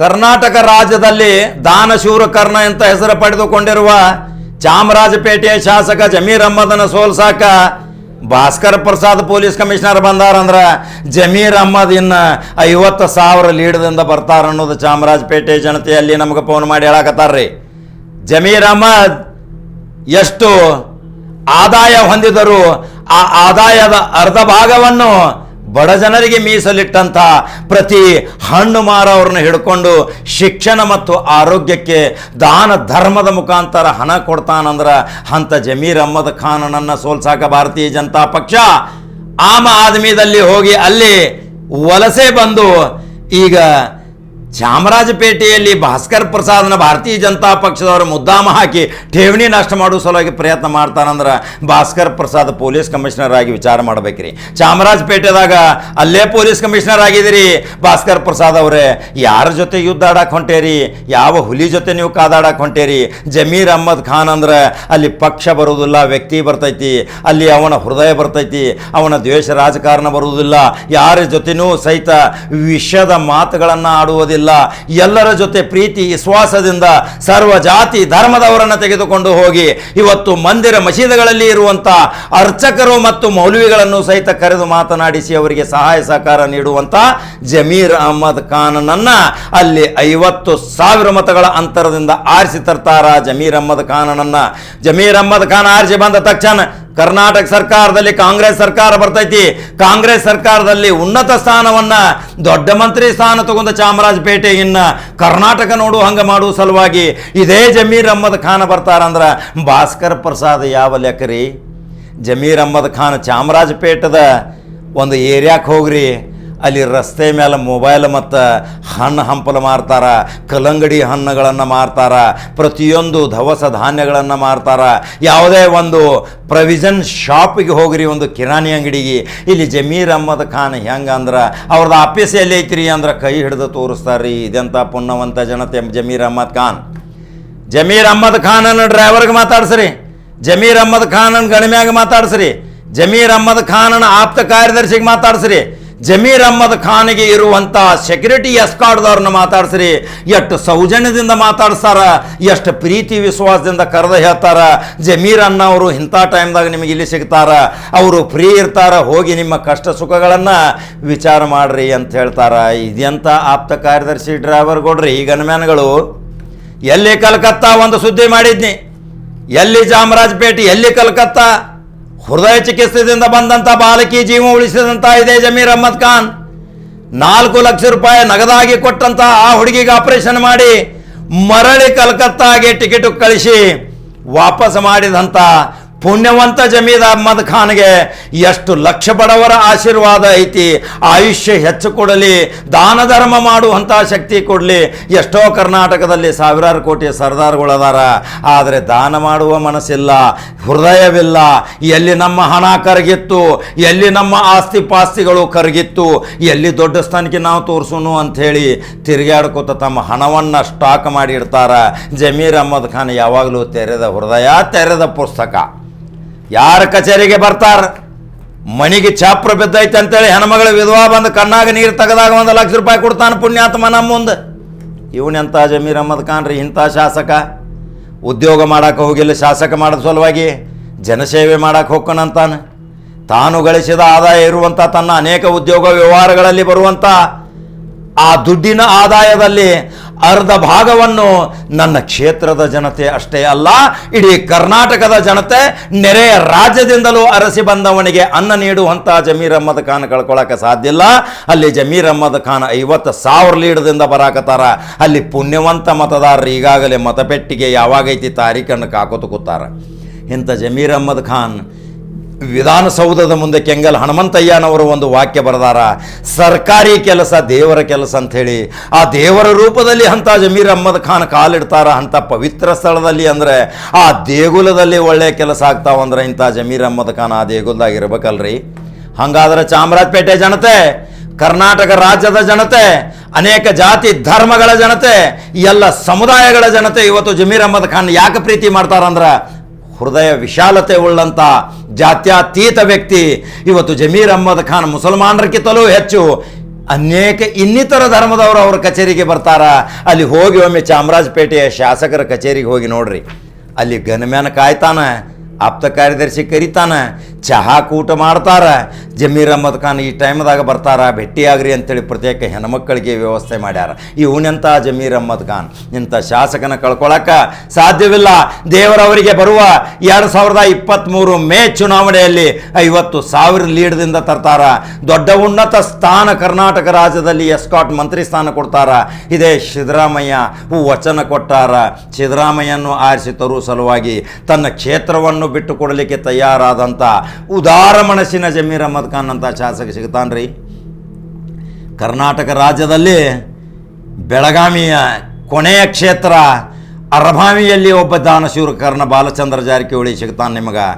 ಕರ್ನಾಟಕ ರಾಜ್ಯದಲ್ಲಿ ದಾನಶೂರ ಕರ್ಣ ಅಂತ ಹೆಸರು ಪಡೆದುಕೊಂಡಿರುವ ಚಾಮರಾಜಪೇಟೆಯ ಶಾಸಕ ಜಮೀರ್ ಅಹ್ಮದನ ಸೋಲ್ಸಾಕ ಭಾಸ್ಕರ್ ಪ್ರಸಾದ್ ಪೊಲೀಸ್ ಕಮಿಷನರ್ ಬಂದಾರಂದ್ರ ಜಮೀರ್ ಅಹ್ಮದ್ ಇನ್ನ ಐವತ್ತು ಸಾವಿರ ಲೀಡ್ದಿಂದ ಬರ್ತಾರ ಅನ್ನೋದು ಚಾಮರಾಜಪೇಟೆ ಜನತೆಯಲ್ಲಿ ನಮಗೆ ಫೋನ್ ಮಾಡಿ ಹೇಳಕತ್ತಾರ್ರಿ. ಜಮೀರ್ ಅಹ್ಮದ್ ಎಷ್ಟು ಆದಾಯ ಹೊಂದಿದರು ಆ ಆದಾಯದ ಅರ್ಧ ಭಾಗವನ್ನು ಬಡ ಜನರಿಗೆ ಮೀಸಲಿಟ್ಟಂತ ಪ್ರತಿ ಹಣ್ಣು ಮಾರವ್ರನ್ನ ಹಿಡ್ಕೊಂಡು ಶಿಕ್ಷಣ ಮತ್ತು ಆರೋಗ್ಯಕ್ಕೆ ದಾನ ಧರ್ಮದ ಮುಖಾಂತರ ಹಣ ಕೊಡ್ತಾನಂದ್ರ ಅಂತ ಜಮೀರ್ ಅಹ್ಮದ್ ಖಾನನನ್ನ ಸೋಲ್ಸಾಕ ಭಾರತೀಯ ಜನತಾ ಪಕ್ಷ ಆಮ ಆದ್ಮಿದಲ್ಲಿ ಹೋಗಿ ಅಲ್ಲಿ ವಲಸೆ ಬಂದು ಈಗ ಚಾಮರಾಜಪೇಟೆಯಲ್ಲಿ ಭಾಸ್ಕರ್ ಪ್ರಸಾದ್ನ ಭಾರತೀಯ ಜನತಾ ಪಕ್ಷದವರು ಮುದ್ದಾಮ ಹಾಕಿ ಠೇವಣಿ ನಷ್ಟ ಮಾಡುವ ಸಲುವಾಗಿ ಪ್ರಯತ್ನ ಮಾಡ್ತಾನಂದ್ರೆ ಭಾಸ್ಕರ್ ಪ್ರಸಾದ್ ಪೊಲೀಸ್ ಕಮಿಷನರ್ ಆಗಿ ವಿಚಾರ ಮಾಡ್ಬೇಕ್ರಿ. ಚಾಮರಾಜಪೇಟೆದಾಗ ಅಲ್ಲೇ ಪೊಲೀಸ್ ಕಮಿಷನರ್ ಆಗಿದ್ದೀರಿ ಭಾಸ್ಕರ್ ಪ್ರಸಾದ್ ಅವರೇ. ಯಾರ ಜೊತೆ ಯುದ್ಧ ಆಡಕ್ಕೆ ಹೊಂಟೇರಿ? ಯಾವ ಹುಲಿ ಜೊತೆ ನೀವು ಕಾದಾಡಕ್ಕೆ ಹೊಂಟೇರಿ? ಜಮೀರ್ ಅಹ್ಮದ್ ಖಾನ್ ಅಂದ್ರೆ ಅಲ್ಲಿ ಪಕ್ಷ ಬರುವುದಿಲ್ಲ, ವ್ಯಕ್ತಿ ಬರ್ತೈತಿ, ಅಲ್ಲಿ ಅವನ ಹೃದಯ ಬರ್ತೈತಿ, ಅವನ ದ್ವೇಷ ರಾಜಕಾರಣ ಬರುವುದಿಲ್ಲ. ಯಾರ ಜೊತೆನೂ ಸಹಿತ ವಿಷದ ಮಾತುಗಳನ್ನು ಆಡುವುದಿಲ್ಲ. ಎಲ್ಲರ ಜೊತೆ ಪ್ರೀತಿ, ವಿಶ್ವಾಸದಿಂದ ಸರ್ವ ಜಾತಿ ಧರ್ಮದವರನ್ನು ತೆಗೆದುಕೊಂಡು ಹೋಗಿ ಇವತ್ತು ಮಂದಿರ ಮಸೀದಿಗಳಲ್ಲಿ ಇರುವಂತ ಅರ್ಚಕರು ಮತ್ತು ಮೌಲ್ವಿಗಳನ್ನು ಸಹಿತ ಕರೆದು ಮಾತನಾಡಿಸಿ ಅವರಿಗೆ ಸಹಾಯ ಸಹಕಾರ ನೀಡುವಂತ ಜಮೀರ್ ಅಹಮದ್ ಖಾನನನ್ನ ಅಲ್ಲಿ ಐವತ್ತು ಸಾವಿರ ಮತಗಳ ಅಂತರದಿಂದ ಆರಿಸಿ ತರ್ತಾರ ಜಮೀರ್ ಅಹಮದ್ ಖಾನನನ್ನ. ಜಮೀರ್ ಅಹಮದ್ ಖಾನ್ ಆರಿಸಿ ಬಂದ ತಕ್ಷಣ ಕರ್ನಾಟಕ ಸರ್ಕಾರದಲ್ಲಿ ಕಾಂಗ್ರೆಸ್ ಸರ್ಕಾರ ಬರ್ತೈತಿ. ಕಾಂಗ್ರೆಸ್ ಸರ್ಕಾರದಲ್ಲಿ ಉನ್ನತ ಸ್ಥಾನವನ್ನ ದೊಡ್ಡ ಮಂತ್ರಿ ಸ್ಥಾನ ತಗೊಂಡ ಚಾಮರಾಜಪೇಟೆ ಇನ್ನ ಕರ್ನಾಟಕ ನೋಡು, ಹಂಗ ಮಾಡುವ ಸಲುವಾಗಿ ಇದೇ ಜಮೀರ್ ಅಹ್ಮದ್ ಖಾನ್ ಬರ್ತಾರಂದ್ರ ಭಾಸ್ಕರ್ ಪ್ರಸಾದ್ ಯಾವ ಲೆಕ್ಕರಿ? ಜಮೀರ್ ಅಹ್ಮದ್ ಖಾನ್ ಚಾಮರಾಜಪೇಟದ ಒಂದು ಏರಿಯಾಕ್ಕೆ ಹೋಗ್ರಿ. ಅಲ್ಲಿ ರಸ್ತೆ ಮೇಲೆ ಮೊಬೈಲ್ ಮತ್ತು ಹಣ್ಣು ಹಂಪಲು ಮಾರ್ತಾರ ಕಲಂಗಡಿ ಹಣ್ಣುಗಳನ್ನು ಮಾರ್ತಾರ, ಪ್ರತಿಯೊಂದು ದವಸ ಧಾನ್ಯಗಳನ್ನು ಮಾರ್ತಾರ. ಯಾವುದೇ ಒಂದು ಪ್ರವಿಷನ್ ಶಾಪಿಗೆ ಹೋಗ್ರಿ, ಒಂದು ಕಿರಾಣಿ ಅಂಗಡಿಗೆ. ಇಲ್ಲಿ ಜಮೀರ್ ಅಹ್ಮದ್ ಖಾನ್ ಹೆಂಗೆ ಅಂದ್ರೆ ಅವ್ರದ್ದು ಆಫೀಸ್ ಎಲ್ಲಿ ಐತ್ರಿ ಅಂದ್ರೆ ಕೈ ಹಿಡಿದು ತೋರಿಸ್ತಾರ್ರಿ ಇದೆಂಥ ಪುಣ್ಯವಂತ ಜನತೆ ಜಮೀರ್ ಅಹ್ಮದ್ ಖಾನ್. ಜಮೀರ್ ಅಹ್ಮದ್ ಖಾನನ್ನು ಡ್ರೈವರ್ಗೆ ಮಾತಾಡ್ಸ್ರಿ, ಜಮೀರ್ ಅಹ್ಮದ್ ಖಾನನ್ನು ಗಣಿಮ್ಯಾಗ ಮಾತಾಡ್ಸ್ರಿ, ಜಮೀರ್ ಅಹ್ಮದ್ ಖಾನನ ಆಪ್ತ ಕಾರ್ಯದರ್ಶಿಗೆ ಮಾತಾಡ್ಸ್ರಿ. ಜಮೀರ್ ಅಹ್ಮದ್ ಖಾನ್ಗೆ ಇರುವಂಥ ಸೆಕ್ಯೂರಿಟಿ ಎಸ್ಕಾರ್ಡ್ದವ್ರನ್ನ ಮಾತಾಡ್ಸ್ರಿ. ಎಷ್ಟು ಸೌಜನ್ಯದಿಂದ ಮಾತಾಡ್ಸಾರ ಎಷ್ಟು ಪ್ರೀತಿ ವಿಶ್ವಾಸದಿಂದ ಕರೆದ ಹೇಳ್ತಾರ. ಜಮೀರ್ ಅವರು ಇಂಥ ಟೈಮ್ದಾಗ ನಿಮಗೆ ಇಲ್ಲಿ ಸಿಗ್ತಾರ. ಅವರು ಫ್ರೀ ಇರ್ತಾರ, ಹೋಗಿ ನಿಮ್ಮ ಕಷ್ಟ ಸುಖಗಳನ್ನು ವಿಚಾರ ಮಾಡ್ರಿ ಅಂತ ಹೇಳ್ತಾರ. ಇದೆಂಥ ಆಪ್ತ ಕಾರ್ಯದರ್ಶಿ ಡ್ರೈವರ್ ಕೊಡ್ರಿ ಈ ಗನ್ಮ್ಯಾನ್ಗಳು ಎಲ್ಲಿ ಕಲ್ಕತ್ತಾ ಒಂದು ಸುದ್ದಿ ಮಾಡಿದ್ನಿ. ಎಲ್ಲಿ ಚಾಮರಾಜಪೇಟೆ, ಎಲ್ಲಿ ಕಲ್ಕತ್ತಾ? ಹೃದಯ ಚಿಕಿತ್ಸೆಯಿಂದ ಬಂದಂಥ ಬಾಲಕಿ ಜೀವ ಉಳಿಸಿದಂತ ಇದೆ ಜಮೀರ್ ಅಹ್ಮದ್ ಖಾನ್. ನಾಲ್ಕು ಲಕ್ಷ ರೂಪಾಯಿ ನಗದಾಗಿ ಕೊಟ್ಟಂತ ಆ ಹುಡುಗಿಗೆ ಆಪರೇಷನ್ ಮಾಡಿ ಮರಳಿ ಕಲ್ಕತ್ತಾಗೆ ಟಿಕೆಟ್ ಕಳಿಸಿ ವಾಪಸ್ ಮಾಡಿದಂಥ ಪುಣ್ಯವಂತ ಜಮೀದ್ ಅಹ್ಮದ್ ಖಾನ್ಗೆ ಎಷ್ಟು ಲಕ್ಷ ಬಡವರ ಆಶೀರ್ವಾದ ಐತಿ, ಆಯುಷ್ಯ ಹೆಚ್ಚು ಕೊಡಲಿ, ದಾನ ಧರ್ಮ ಮಾಡುವಂಥ ಶಕ್ತಿ ಕೊಡಲಿ. ಎಷ್ಟೋ ಕರ್ನಾಟಕದಲ್ಲಿ ಸಾವಿರಾರು ಕೋಟಿ ಸರ್ದಾರ್ಗಳದಾರ, ಆದರೆ ದಾನ ಮಾಡುವ ಮನಸ್ಸಿಲ್ಲ, ಹೃದಯವಿಲ್ಲ. ಎಲ್ಲಿ ನಮ್ಮ ಹಣ ಕರಗಿತ್ತು, ಎಲ್ಲಿ ನಮ್ಮ ಆಸ್ತಿ ಪಾಸ್ತಿಗಳು ಕರಗಿತ್ತು, ಎಲ್ಲಿ ದೊಡ್ಡ ಸ್ಥಾನಕ್ಕೆ ನಾವು ತೋರಿಸೋನು ಅಂಥೇಳಿ ತಿರುಗಾಡ್ಕೋತ ತಮ್ಮ ಹಣವನ್ನು ಸ್ಟಾಕ್ ಮಾಡಿ ಇಡ್ತಾರ. ಜಮೀರ್ ಅಹ್ಮದ್ ಖಾನ್ ಯಾವಾಗಲೂ ತೆರೆದ ಹೃದಯ, ತೆರೆದ ಪುಸ್ತಕ. ಯಾರ ಕಚೇರಿಗೆ ಬರ್ತಾರ? ಮಣಿಗೆ ಚಾಪ್ರ ಬಿದ್ದೈತೆ ಅಂತೇಳಿ ಹೆಣ್ಮಗಳ ವಿಧವಾ ಬಂದು ಕಣ್ಣಾಗ ನೀರು ತೆಗೆದಾಗ ಒಂದು ಲಕ್ಷ ರೂಪಾಯಿ ಕೊಡ್ತಾನೆ ಪುಣ್ಯಾತ್ಮ ನಮ್ಮ ಮುಂದೆ. ಇವನೆಂಥ ಜಮೀರ್ ಅಹಮದ್ ಖಾನ್ ರೀ ಇಂಥ ಶಾಸಕ? ಉದ್ಯೋಗ ಮಾಡಕ್ಕೆ ಹೋಗಿಲ್ಲ, ಶಾಸಕ ಮಾಡೋದ ಸಲುವಾಗಿ ಜನಸೇವೆ ಮಾಡಕ್ಕೆ ಹೋಗ್ಕೊಂಡಂತಾನೆ ತಾನು ಗಳಿಸಿದ ಆದಾಯ ಇರುವಂಥ ತನ್ನ ಅನೇಕ ಉದ್ಯೋಗ ವ್ಯವಹಾರಗಳಲ್ಲಿ ಬರುವಂಥ ಆ ದುಡ್ಡಿನ ಆದಾಯದಲ್ಲಿ ಅರ್ಧ ಭಾಗವನ್ನು ನನ್ನ ಕ್ಷೇತ್ರದ ಜನತೆ ಅಷ್ಟೇ ಅಲ್ಲ, ಇಡೀ ಕರ್ನಾಟಕದ ಜನತೆ ನೆರೆಯ ರಾಜ್ಯದಿಂದಲೂ ಅರಸಿ ಬಂದವನಿಗೆ ಅನ್ನ ನೀಡುವಂಥ ಜಮೀರ್ ಅಹ್ಮದ್ ಖಾನ್ ಕಳ್ಕೊಳಕ್ಕೆ ಸಾಧ್ಯ ಇಲ್ಲ. ಅಲ್ಲಿ ಜಮೀರ್ ಅಹ್ಮದ್ ಖಾನ್ ಐವತ್ತು ಸಾವಿರ ಲೀಡದಿಂದ ಬರಾಕತ್ತಾರ. ಅಲ್ಲಿ ಪುಣ್ಯವಂತ ಮತದಾರರು ಈಗಾಗಲೇ ಮತಪೆಟ್ಟಿಗೆ ಯಾವಾಗೈತಿ ತಾರೀಖನ್ನು ಕಾಕೋತ ಕೂತಾರ ಇಂಥ ಜಮೀರ್ ಅಹ್ಮದ್ ಖಾನ್ ವಿಧಾನಸೌಧದ ಮುಂದೆ ಕೆಂಗಲ್ ಹನುಮಂತಯ್ಯನವರು ಒಂದು ವಾಕ್ಯ ಬರೆದಾರ, ಸರ್ಕಾರಿ ಕೆಲಸ ದೇವರ ಕೆಲಸ ಅಂಥೇಳಿ. ಆ ದೇವರ ರೂಪದಲ್ಲಿ ಅಂತ ಜಮೀರ್ ಅಹ್ಮದ್ ಖಾನ್ ಕಾಲಿಡ್ತಾರ ಅಂಥ ಪವಿತ್ರ ಸ್ಥಳದಲ್ಲಿ ಅಂದರೆ ಆ ದೇಗುಲದಲ್ಲಿ ಒಳ್ಳೆಯ ಕೆಲಸ ಆಗ್ತಾವಂದ್ರೆ ಇಂಥ ಜಮೀರ್ ಅಹ್ಮದ್ ಖಾನ್ ಆ ದೇಗುಲದಾಗ ಇರ್ಬೇಕಲ್ರಿ. ಹಂಗಾದ್ರೆ ಚಾಮರಾಜಪೇಟೆ ಜನತೆ, ಕರ್ನಾಟಕ ರಾಜ್ಯದ ಜನತೆ, ಅನೇಕ ಜಾತಿ ಧರ್ಮಗಳ ಜನತೆ ಎಲ್ಲ ಸಮುದಾಯಗಳ ಜನತೆ ಇವತ್ತು ಜಮೀರ್ ಅಹ್ಮದ್ ಖಾನ್ ಯಾಕೆ ಪ್ರೀತಿ ಮಾಡ್ತಾರಂದ್ರೆ ಹೃದಯ ವಿಶಾಲತೆ ಉಳ್ಳಂಥ ಜಾತ್ಯತೀತ ವ್ಯಕ್ತಿ. ಇವತ್ತು ಜಮೀರ್ ಅಹ್ಮದ್ ಖಾನ್ ಮುಸಲ್ಮಾನರಕ್ಕಿಂತಲೂ ಹೆಚ್ಚು. ಅನೇಕ ಇನ್ನಿತರ ಧರ್ಮದವರು ಅವ್ರ ಕಚೇರಿಗೆ ಬರ್ತಾರ. ಅಲ್ಲಿ ಹೋಗಿ ಒಮ್ಮೆ ಚಾಮರಾಜಪೇಟೆಯ ಶಾಸಕರ ಕಚೇರಿಗೆ ಹೋಗಿ ನೋಡ್ರಿ. ಅಲ್ಲಿ ಗನ್ಮ್ಯಾನ ಕಾಯ್ತಾನ, ಆಪ್ತ ಕಾರ್ಯದರ್ಶಿ ಕರಿತಾನ ಚಹಾ ಕೂಟ ಮಾಡ್ತಾರ. ಜಮೀರ್ ಅಹಮದ್ ಖಾನ್ ಈ ಟೈಮ್ದಾಗ ಬರ್ತಾರ, ಭೇಟಿಯಾಗ್ರಿ ಅಂತೇಳಿ ಪ್ರತ್ಯೇಕ ಹೆಣ್ಮಕ್ಕಳಿಗೆ ವ್ಯವಸ್ಥೆ ಮಾಡ್ಯಾರ. ಇವನೆಂಥ ಜಮೀರ್ ಅಹಮದ್ ಖಾನ್? ಇಂಥ ಶಾಸಕನ ಕಳ್ಕೊಳಕ ಸಾಧ್ಯವಿಲ್ಲ. ದೇವರವರಿಗೆ ಬರುವ ಎರಡು ಸಾವಿರದ ಇಪ್ಪತ್ತ್ಮೂರು ಮೇ ಚುನಾವಣೆಯಲ್ಲಿ ಐವತ್ತು ಸಾವಿರ ಲೀಡ್ದಿಂದ ತರ್ತಾರ. ದೊಡ್ಡ ಉನ್ನತ ಸ್ಥಾನ ಕರ್ನಾಟಕ ರಾಜ್ಯದಲ್ಲಿ ಎಸ್ಕಾಟ್ ಮಂತ್ರಿ ಸ್ಥಾನ ಕೊಡ್ತಾರ. ಇದೇ ಸಿದ್ದರಾಮಯ್ಯ ವಚನ ಕೊಟ್ಟಾರ. ಸಿದ್ದರಾಮಯ್ಯನ್ನು ಆರಿಸಿ ತರುವ ಸಲುವಾಗಿ ತನ್ನ ಕ್ಷೇತ್ರವನ್ನು ಬಿಟ್ಟು ಕೊಡಲಿಕ್ಕೆ ತಯಾರಾದಂಥ ಉದಾರ ಮನಸ್ಸಿನ ಜಮೀರ್ ಅಹಮದ್ ಖಾನ್ ಅಂತ ಶಾಸಕ ಸಿಗ್ತಾನ್ರಿ. ಕರ್ನಾಟಕ ರಾಜ್ಯದಲ್ಲಿ ಬೆಳಗಾವಿಯ ಕೊನೆಯ ಕ್ಷೇತ್ರ, ಅರಭಾವಿಯಲ್ಲಿ ಒಬ್ಬ ದಾನಶೂರ ಕರ್ಣ ಬಾಲಚಂದ್ರ ಜಾರಕಿಹೊಳಿ ಸಿಗ್ತಾನೆ ನಿಮಗೆ.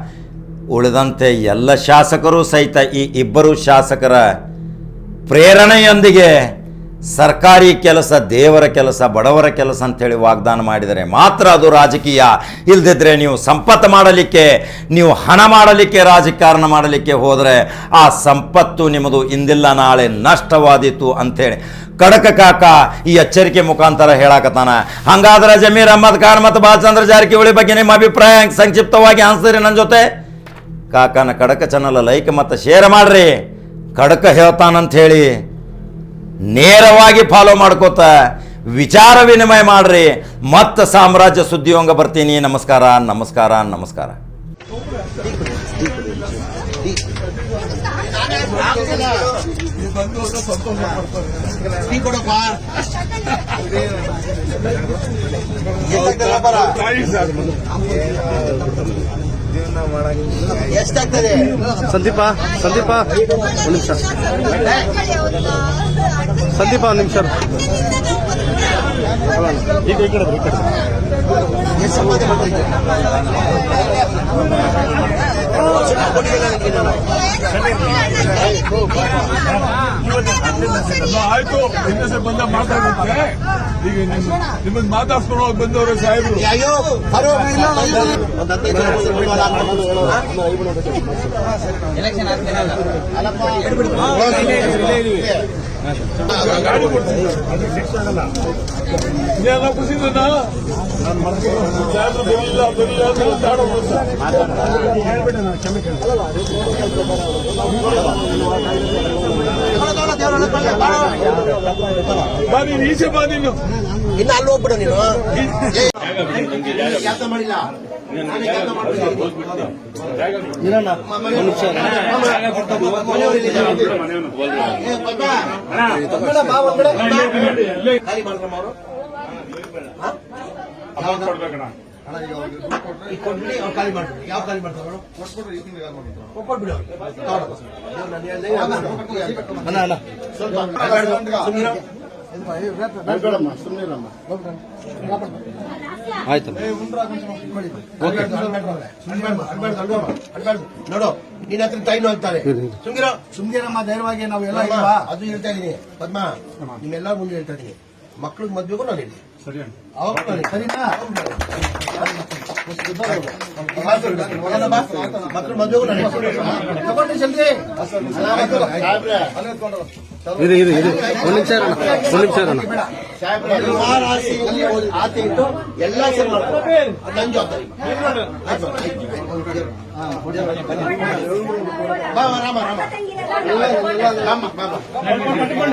ಉಳಿದಂತೆ ಎಲ್ಲ ಶಾಸಕರು ಸಹಿತ ಈ ಇಬ್ಬರು ಶಾಸಕರ ಪ್ರೇರಣೆಯೊಂದಿಗೆ ಸರ್ಕಾರಿ ಕೆಲಸ, ದೇವರ ಕೆಲಸ, ಬಡವರ ಕೆಲಸ ಅಂತೇಳಿ ವಾಗ್ದಾನ ಮಾಡಿದರೆ ಮಾತ್ರ ಅದು ರಾಜಕೀಯ. ಇಲ್ದಿದ್ರೆ ನೀವು ಸಂಪತ್ತು ಮಾಡಲಿಕ್ಕೆ, ನೀವು ಹಣ ಮಾಡಲಿಕ್ಕೆ ರಾಜಕಾರಣ ಮಾಡಲಿಕ್ಕೆ ಹೋದರೆ ಆ ಸಂಪತ್ತು ನಿಮ್ಮದು ಇಂದಿಲ್ಲ, ನಾಳೆ ನಷ್ಟವಾದೀತು ಅಂಥೇಳಿ. ಕಡಕ ಕಾಕ ಈ ಎಚ್ಚರಿಕೆ ಮುಖಾಂತರ ಹೇಳಾಕತ್ತಾನ. ಹಂಗಾದ್ರೆ ಜಮೀರ್ ಅಹಮದ್ ಖಾನ್ ಮತ್ತು ಬಾಲಚಂದ್ರ ಜಾರಕಿಹೊಳಿ ಬಗ್ಗೆ ನಿಮ್ಮ ಅಭಿಪ್ರಾಯ ಸಂಕ್ಷಿಪ್ತವಾಗಿ ಅನಿಸ್ತೀರಿ ನನ್ನ ಜೊತೆ. ಕಾಕನ ಕಡಕ ಚಾನಲ್ ಲೈಕ್ ಮತ್ತು ಶೇರ್ ಮಾಡ್ರಿ. ಕಡಕ ಹೇಳ್ತಾನಂತ ಹೇಳಿ ನೇರವಾಗಿ ಫಾಲೋ ಮಾಡ್ಕೋತ ವಿಚಾರ ವಿನಿಮಯ ಮಾಡ್ರಿ. ಮತ್ತೆ ಸಾಮ್ರಾಜ್ಯ ಸುದ್ದಿಯೊಂಗ ಬರ್ತೀನಿ. ನಮಸ್ಕಾರ ನಮಸ್ಕಾರ ನಮಸ್ಕಾರ. ಕೊಡಪ್ಪ ಎಷ್ಟಾಗ್ತದೆ? ಸಂದೀಪ ಸಂದೀಪ ಒಂದು ನಿಮಿಷ. ಸಂದೀಪ ಒಂದು ನಿಮಿಷ. ಈಗ ಈ ಕಡೆ ಈ ಕಡೆ ಆಯ್ತು ನಿನ್ನೆ ಸಹ ಬಂದ ಮಾತಾಡುತ್ತೆ ಈಗ ನಿಮ್ಮನ್ನ ಮಾತಾಡ್ಸ್ಕೊಂಡು ಹೋಗಿ ಬಂದವರು ಸಾಹೇಬ್ರು. ಎಲೆಕ್ಷನ್ ಗಾಡಿ ಕೊಡ್ತೀನಿ ಇದೆಲ್ಲ ಖುಷಿನ ಸಾಹೇಬ್ರು ಬರಲಿಲ್ಲ ಬರಲಿಲ್ಲ ಅಂತ ಮಾತಾಡೋದು ಬಾ ನೀನು ಈಚೆ ಬಾ ನೀನು. ಇನ್ನು ಅಲ್ಲಿ ಹೋಗ್ಬಿಡು ನೀನು ಕೆಲಸ ಮಾಡಿಲ್ಲ ಖಾಲಿ ಕೊಟ್ಬಿಡಿ ಅವ್ರು ಮಾಡ್ಬಿಡಿ ಯಾವ ಖಾಲಿ ಮಾಡ್ತಾರೆ ಕೊಟ್ಬಿಡಿ ಅವ್ರು. ಸ್ವಲ್ಪ. ಆಯ್ತಮ್ಮ. ನೋಡು ನಿನ್ನ ಹತ್ರ ಟೈಮ್ ಅಂತಾರೆ. ಸುಮ್ಗಿರೋ. ಸುಮ್ಗಿರಮ್ಮ ಧೈರ್ಯವಾಗಿ ನಾವು ಎಲ್ಲ ಅದು ಹೇಳ್ತಾ ಇದೀನಿ. ಪದ್ಮ ನಿಮ್ಮೆಲ್ಲ ಮುಂದೆ ಹೇಳ್ತಾ ಇದೀನಿ. ಮಕ್ಳಿಗೆ ಮದ್ವೆಗೂ ನಾನು ಹೇಳಿ ಸರಿನಾ ಮಕ್ಳು ಮದ್ವೆಗೂ ನಾನು ತಗೊಂಡ್ರಿ ಜಲ್ದಿ ಇದು ಇದು ಇದು ಒಂದು ನಿಮಿಷ ಇರೋಣ ಒಂದು ನಿಮಿಷ ಇರೋಣ ಇಟ್ಟು ಎಲ್ಲ ಸರಿ ಮಾಡ್ತಾರೆ ನನ್ನ ಜವಾಬ್ದಾರಿ ಬಾ ರಾಮ ರಾಮ ರಾಮ ಬಾ, ಬಾ, ಬಾ.